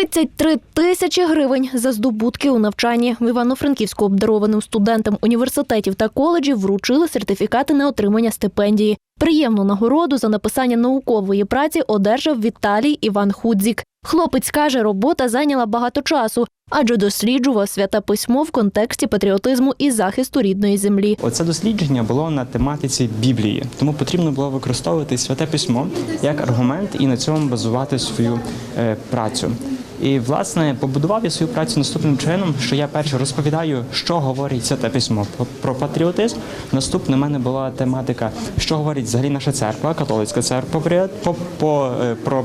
33 тисячі гривень за здобутки у навчанні в Івано-Франківську обдарованим студентам університетів та коледжів вручили сертифікати на отримання стипендії. Приємну нагороду за написання наукової праці одержав Віталій Іван Худзік. Хлопець каже, робота зайняла багато часу, адже досліджував святе письмо в контексті патріотизму і захисту рідної землі. Оце дослідження було на тематиці Біблії, тому потрібно було використовувати святе письмо як аргумент і на цьому базувати свою е, працю. І власне побудував я свою працю наступним чином, що я перше розповідаю, що говорить святе письмо про- патріотизм. Наступна в мене була тематика, що говорить взагалі наша церква, католицька церква по, по, е, про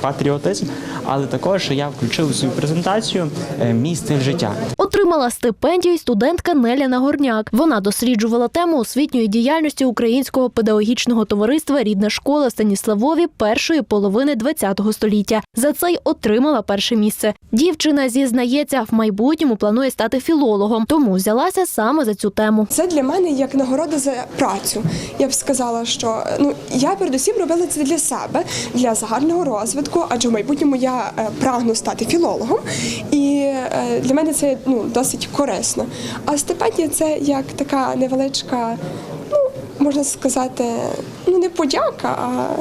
патріотизм. Але також я включив у свою презентацію е, мій стиль життя. Отримала стипендію студентка Неля Нагорняк. Вона досліджувала тему освітньої діяльності Українського педагогічного товариства Рідна школа Станіславові першої половини ХХ століття. За це й отримала перше місце. Дівчина зізнається, в майбутньому планує стати філологом, тому взялася саме за цю тему. Це для мене як нагорода за працю. Я б сказала, що ну я передусім робила це для себе, для загального розвитку, адже в майбутньому я е, прагну стати філологом, і е, для мене це ну досить корисно. А стипендія це як така невеличка, ну можна сказати, ну не подяка, а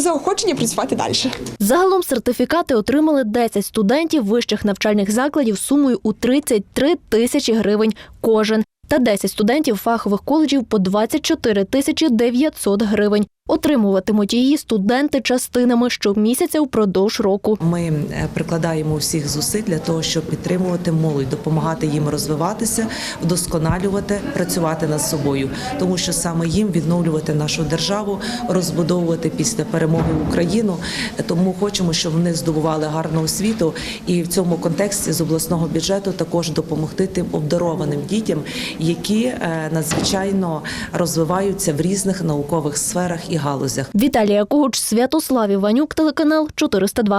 заохочення працювати далі. Загалом сертифікати отримали 10 студентів вищих навчальних закладів сумою у 33 тисячі гривень кожен та 10 студентів фахових коледжів по 24 тисячі 900 гривень. Отримуватимуть її студенти частинами щомісяця впродовж року. Ми е, прикладаємо всіх зусиль для того, щоб підтримувати молодь, допомагати їм розвиватися, вдосконалювати, працювати над собою, тому що саме їм відновлювати нашу державу, розбудовувати після перемоги Україну. Тому хочемо, щоб вони здобували гарну освіту, і в цьому контексті з обласного бюджету також допомогти тим обдарованим дітям, які е, надзвичайно розвиваються в різних наукових сферах і галузях. Віталія Когуч, Святослав Іванюк, телеканал 402.